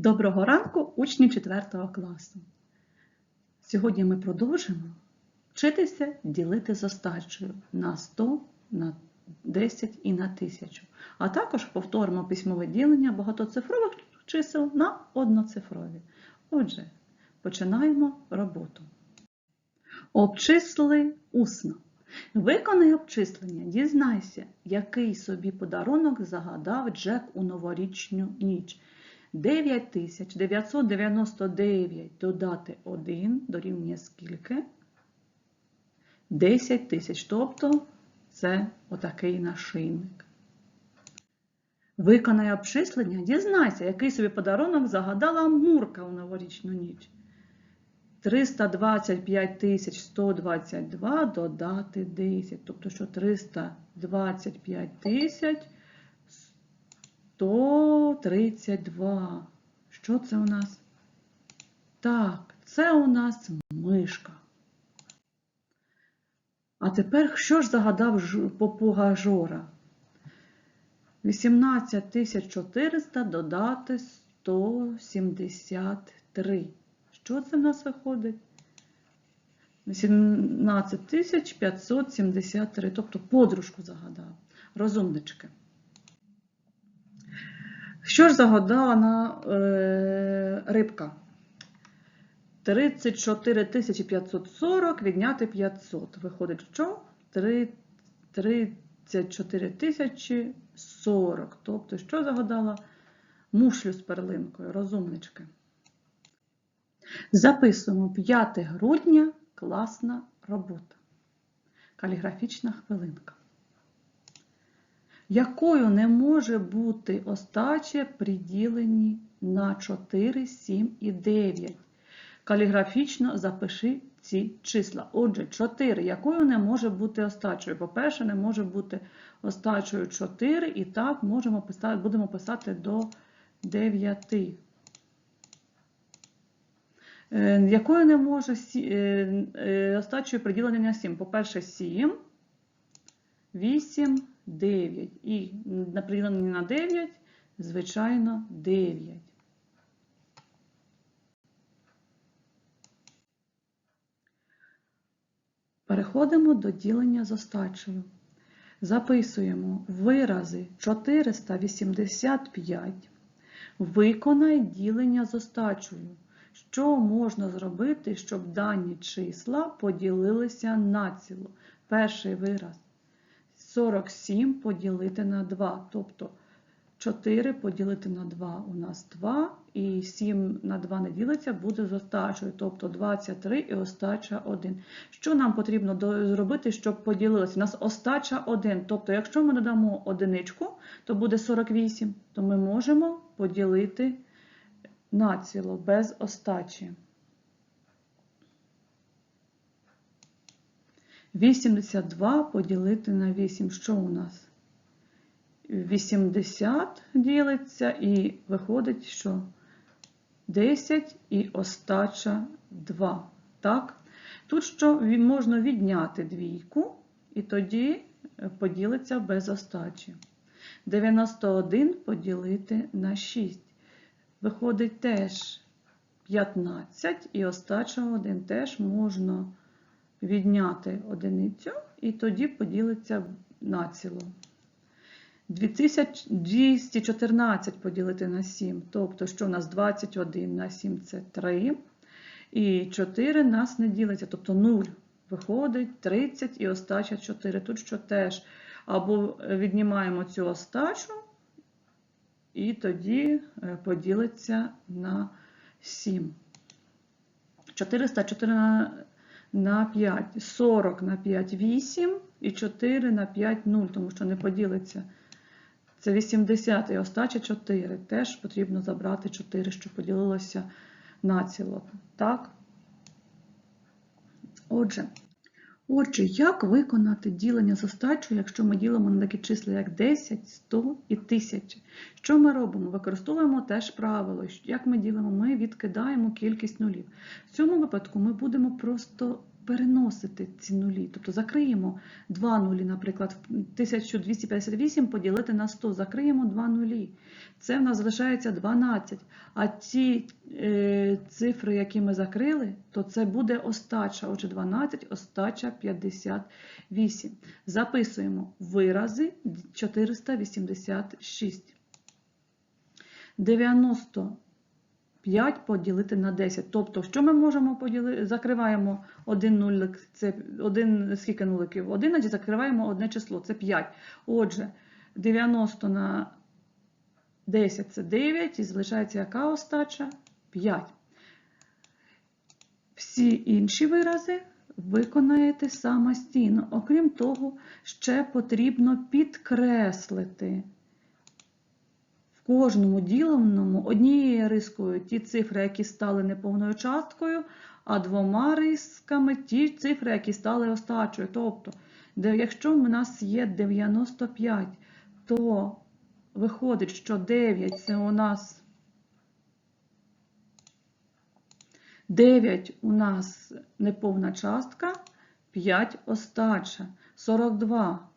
Доброго ранку, учні 4 класу. Сьогодні ми продовжимо вчитися ділити з остачею на 100, на 10 і на 1000. А також повторимо письмове ділення багатоцифрових чисел на одноцифрові. Отже, починаємо роботу. Обчисли усно. Виконай обчислення, дізнайся, який собі подарунок загадав Джек у новорічну ніч. 9999 додати 1 дорівнює скільки? 10 тисяч, тобто це отакий нашийник. Виконай обчислення, дізнайся, який собі подарунок загадала Мурка у новорічну ніч. 325 122 додати 10. Тобто, що 325 тисяч 132. Що це у нас? Так, це у нас мишка. А тепер що ж загадав попуга Жора? 18400 додати 173. Що це в нас виходить? 18573, тобто подружку загадав. Розумнички. Що ж загадала на е, рибка? 34 540 відняти 500. Виходить, що? 3, 34 тисячі 40. Тобто, що загадала? Мушлю з перлинкою, розумнички. Записуємо 5 грудня класна робота. Каліграфічна хвилинка. Якою не може бути остача при діленні на 4, 7 і 9? Каліграфічно запиши ці числа. Отже, 4. Якою не може бути остачою? По-перше, не може бути остачою 4, і так можемо писати, будемо писати до 9. Якою не може остачою приділення 7? По-перше, 7, 8, 9. І на приділенні на 9, звичайно, 9. Переходимо до ділення з остачею. Записуємо вирази 485. Виконай ділення з остачею. Що можна зробити, щоб дані числа поділилися націло? Перший вираз 47 поділити на 2, тобто 4 поділити на 2 у нас 2, і 7 на 2 не ділиться, буде з остачою, тобто 23 і остача 1. Що нам потрібно зробити, щоб поділилося? У нас остача 1, тобто, якщо ми додамо одиничку, то буде 48, то ми можемо поділити націло без остачі. 82 поділити на 8. Що у нас? 80 ділиться і виходить, що 10 і остача 2. Так? Тут що можна відняти двійку, і тоді поділиться без остачі. 91 поділити на 6. Виходить теж 15 і остача 1 теж можна відняти одиницю, і тоді поділиться націло. 214 поділити на 7, тобто, що у нас 21 на 7 це 3. І 4 нас не ділиться, тобто 0. Виходить 30 і остача 4. Тут що теж або віднімаємо цю остачу, і тоді поділиться на 7. 404 на 5, 40 на 5, 8 і 4 на 5, 0, тому що не поділиться. Це 80 і остача 4. Теж потрібно забрати 4, щоб поділилося націло. Так? Отже, отже, як виконати ділення з остачою, якщо ми ділимо на такі числа, як 10, 100 і 1000? Що ми робимо? Використовуємо теж правило. Як ми ділимо? Ми відкидаємо кількість нулів. В цьому випадку ми будемо просто переносити ці нулі. Тобто закриємо 2 нулі, наприклад, 1258 поділити на 100, закриємо 2 нулі. Це в нас залишається 12. А ті е, цифри, які ми закрили, то це буде остача. Отже, 12, остача 58. Записуємо вирази 486. 95 поділити на 10. Тобто, що ми можемо поділити? Закриваємо один нулик, це один, скільки нуликів? 11, закриваємо одне число, це 5. Отже, 90 на 10 це 9, і залишається яка остача? 5. Всі інші вирази виконаєте самостійно. Окрім того, ще потрібно підкреслити кожному діленому однією рискою ті цифри, які стали неповною часткою, а двома рисками ті цифри, які стали остачою. Тобто, якщо в нас є 95, то виходить, що 9 це у нас 9 у нас неповна частка, 5 остача, 42,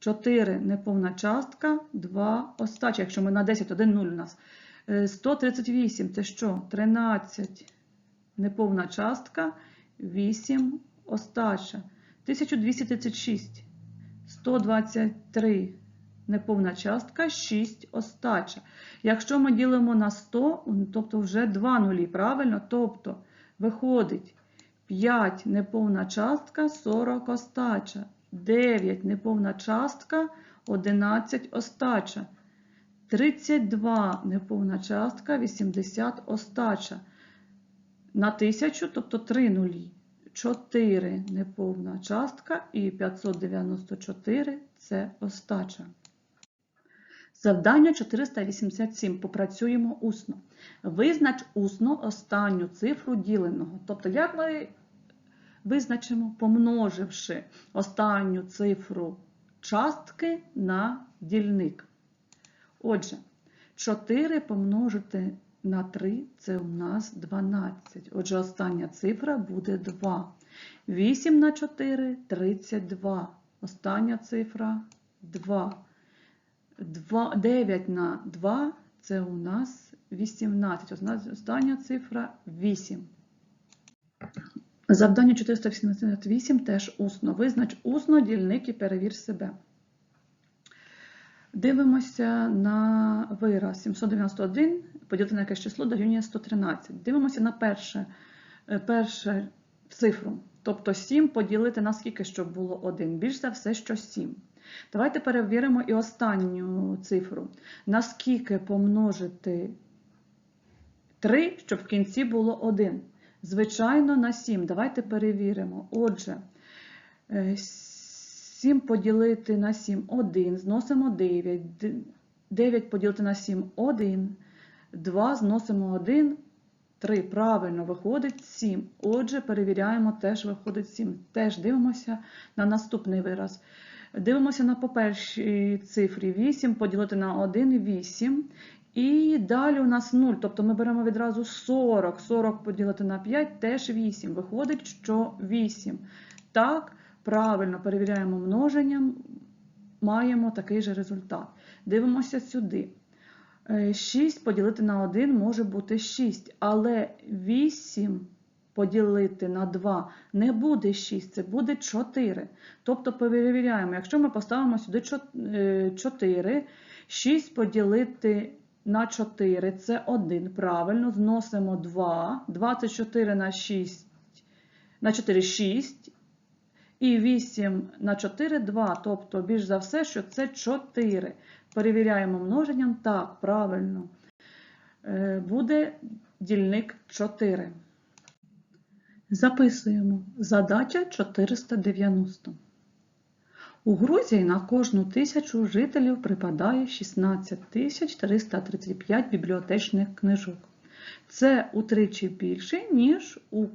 4 неповна частка, 2 остача. Якщо ми на 10, 1, 0 у нас. Е, 138 це що? 13 неповна частка, 8 остача. 1236, 123 неповна частка, 6 остача. Якщо ми ділимо на 100, тобто вже 2 нулі, правильно? Тобто виходить 5 неповна частка, 40 остача, 9 неповна частка, 11 остача, 32 неповна частка, 80 остача. На 1000, тобто 3 нулі. 4 неповна частка і 594 це остача. Завдання 487. Попрацюємо усно. Визнач усно останню цифру діленого. Тобто, як ми визначимо, помноживши останню цифру частки на дільник. Отже, 4 помножити на 3 це у нас 12. Отже, остання цифра буде 2. 8 на 4 32. Остання цифра 2. 2, 9 на 2 це у нас 18. Остання цифра 8. Завдання 488 теж усно. Визнач усно дільник і перевір себе. Дивимося на вираз 791, поділити на якесь число дорівнює 113. Дивимося на перше, е, перше цифру. Тобто 7 поділити на скільки, щоб було 1. Більш за все, що 7. Давайте перевіримо і останню цифру. Наскільки помножити 3, щоб в кінці було 1? Звичайно, на 7. Давайте перевіримо. Отже, 7 поділити на 7 1, зносимо 9. 9 поділити на 7 1. 2 зносимо 1. 3. Правильно, виходить 7. Отже, перевіряємо, теж виходить 7. Теж дивимося на наступний вираз. Дивимося на по першій цифрі 8, поділити на 1 8. І далі у нас 0, тобто ми беремо відразу 40. 40 поділити на 5 теж 8. Виходить, що 8. Так, правильно перевіряємо множенням, маємо такий же результат. Дивимося сюди. 6 поділити на 1 може бути 6, але 8 поділити на 2 не буде 6, це буде 4. Тобто перевіряємо, якщо ми поставимо сюди 4, 6 поділити на 4 це 1. Правильно, зносимо 2, 24 на 6, на 4 6. І 8 на 4 2, тобто, більш за все, що це 4. Перевіряємо множенням. Так, правильно. Буде дільник 4. Записуємо. Задача 490. У Грузії на кожну тисячу жителів припадає 16 335 бібліотечних книжок. Це утричі більше, ніж у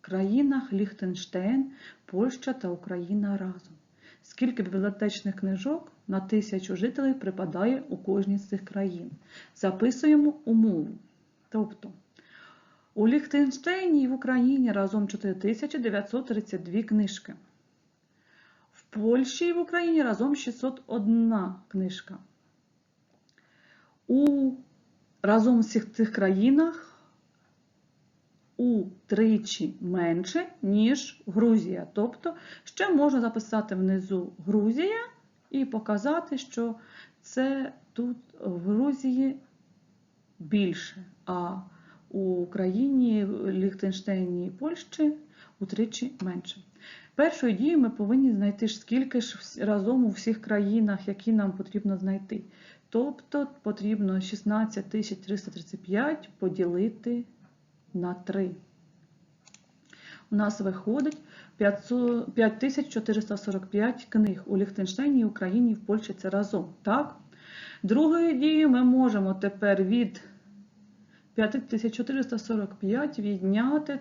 країнах Ліхтенштейн, Польща та Україна разом. Скільки бібліотечних книжок на тисячу жителів припадає у кожній з цих країн? Записуємо умову. Тобто, У Ліхтенштейні і в Україні разом 4932 книжки. Польщі і в Україні разом 601 книжка. У разом в всіх цих країнах утричі менше, ніж Грузія. Тобто, ще можна записати внизу Грузія і показати, що це тут в Грузії більше, а у Україні, Ліхтенштейні і Польщі утричі менше. Першою дією ми повинні знайти скільки ж разом у всіх країнах, які нам потрібно знайти. Тобто потрібно 16335 поділити на 3. У нас виходить 5445 книг у Ліхтенштейні, Україні в Польщі це разом. Так? Другою дією ми можемо тепер від 5445 відняти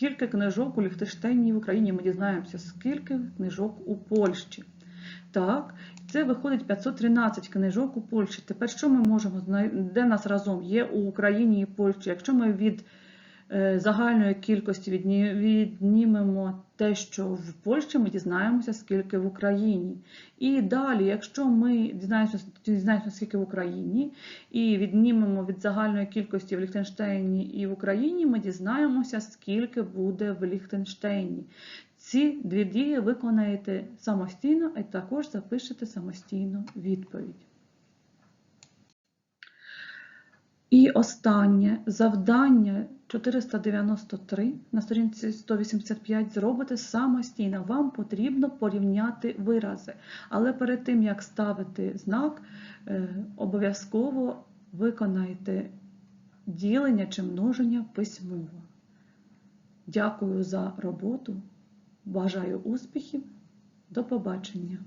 скільки книжок у Ліхтенштейні в Україні. Ми дізнаємося, скільки книжок у Польщі. Так, це виходить 513 книжок у Польщі. Тепер що ми можемо? Де нас разом є у Україні і Польщі? Якщо ми від загальної кількості віднімемо те, що в Польщі, ми дізнаємося, скільки в Україні. І далі, якщо ми дізнаємося, дізнаємося, скільки в Україні, і віднімемо від загальної кількості в Ліхтенштейні і в Україні, ми дізнаємося, скільки буде в Ліхтенштейні. Ці дві дії виконаєте самостійно, і також запишете самостійно відповідь. І останнє завдання 493 на сторінці 185 зробите самостійно. Вам потрібно порівняти вирази. Але перед тим, як ставити знак, е, обов'язково виконайте ділення чи множення письмово. Дякую за роботу. Бажаю успіхів. До побачення!